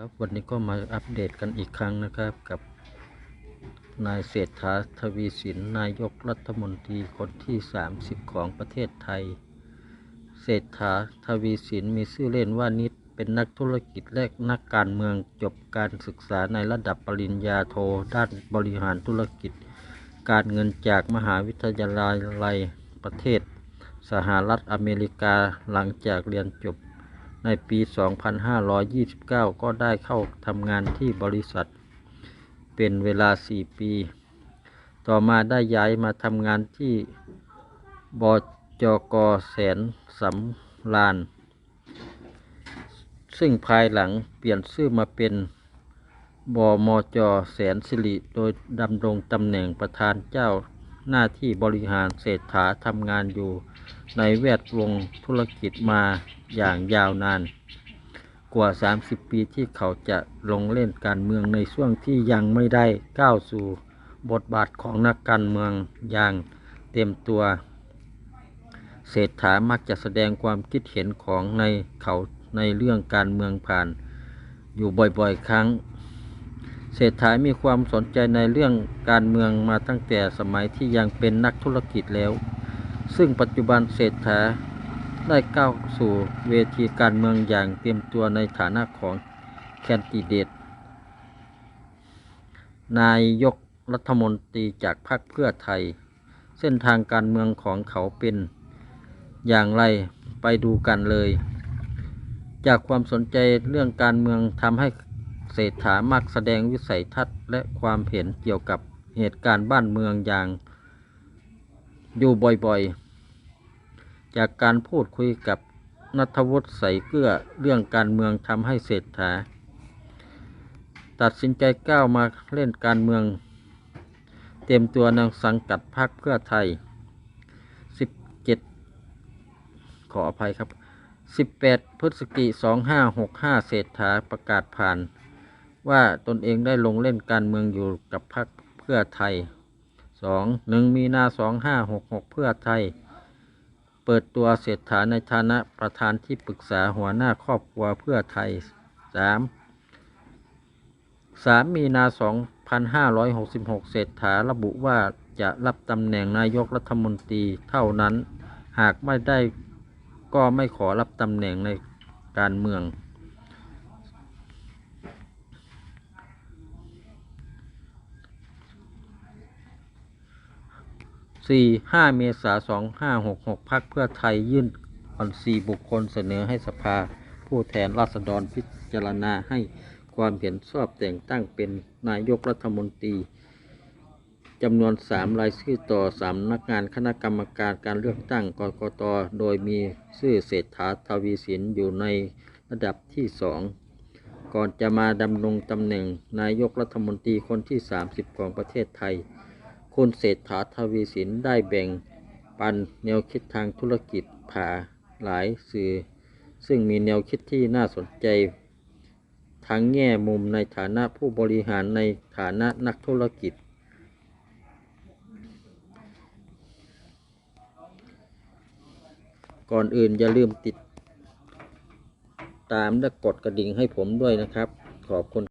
ครับวันนี้ก็มาอัปเดตกันอีกครั้งนะครับกับ นายเศรษฐาทวีสินนายกรัฐมนตรีคนที่ 30 ของประเทศไทย เศรษฐาทวีสินมีชื่อเล่นว่านิดเป็นนักธุรกิจและนักการเมืองจบการศึกษาในระดับปริญญาโทด้านบริหารธุรกิจ การเงินจากมหาวิทยาลัยประเทศ สหรัฐอเมริกาหลังจากเรียนจบ ในปี 2529 ก็ได้เข้าทำงานที่บริษัท เป็นเวลา 4 ปี ต่อมาได้ย้ายมาทำงานที่บจกแสนสำราน ซึ่งภายหลังเปลี่ยนชื่อมาเป็นบมจแสนสิริ โดยดำรงตำแหน่งประธานเจ้า หน้าที่บริหารเศรษฐาทำงานอยู่ ในแวดวงธุรกิจมาอย่างยาวนาน กว่า 30 ปีที่เขาจะลงเล่นการเมืองในช่วงที่ยังไม่ได้ก้าวสู่บทบาทของนักการเมืองอย่างเต็มตัว เศรษฐามักจะแสดงความคิดเห็นของในเขาในเรื่องการเมืองผ่าน อยู่บ่อยๆ ครั้ง เศรษฐามีความสนใจในเรื่องการเมืองมาตั้งแต่สมัยที่ยังเป็นนักธุรกิจแล้ว ซึ่งปัจจุบันเศรษฐาได้ก้าวสู่เวทีการเมืองอย่างเตรียมตัวในฐานะของแคนดิเดต นายกรัฐมนตรีจากพรรคเพื่อไทย เส้นทางการเมืองของเขาเป็นอย่างไรไปดูกันเลย จากความสนใจเรื่องการเมืองทำให้ เศรษฐามักแสดงวิสัยทัศน์และความเห็นเกี่ยวกับเหตุการณ์บ้านเมืองอย่างอยู่บ่อยๆ จากการพูดคุยกับนัทวุฒิใสเกลือเรื่องการเมืองทำให้เศรษฐา ตัดสินใจก้าวมาเล่นการเมือง เต็มตัวในสังกัดพรรคเพื่อไทย 17 ขออภัยครับ 18 พฤศจิกายน2565 เศรษฐาประกาศผ่าน ว่าตนเองได้ลงเล่นการเมืองอยู่กับพรรคเพื่อไทย 2. 1 มีนา 2566 เพื่อไทย เปิดตัวเศรษฐาในฐานะประธานที่ปรึกษาหัวหน้าครอบครัวเพื่อไทย 3. 3 มีนา 2566 เศรษฐาระบุว่าจะรับตำแหน่งนายกรัฐมนตรีเท่านั้น หากไม่ได้ก็ไม่ขอรับตำแหน่งในการเมือง 4 5 เมษายน2566พักเพื่อไทยยื่นบัญชีบุคคลเสนอให้สภา ผู้แทนราษฎรพิจารณาให้ความเห็นชอบแต่งตั้งเป็นนายกรัฐมนตรีจำนวน 3 รายชื่อต่อสำนักงานคณะกรรมการการเลือกตั้งกกต โดยมีชื่อเศรษฐาทวีสินอยู่ในระดับที่ 2 ก่อนจะมาดำรงตำแหน่งนายกรัฐมนตรีคนที่ 30 ของประเทศไทย คุณเศรษฐาทวีสินได้แบ่งปันแนวคิดทางธุรกิจผ่าหลายสื่อ ซึ่งมีแนวคิดที่น่าสนใจ ทั้งแง่มุมในฐานะผู้บริหารในฐานะนักธุรกิจ ก่อนอื่นอย่าลืมติดตามและกดกระดิ่งให้ผมด้วยนะครับ ขอบคุณ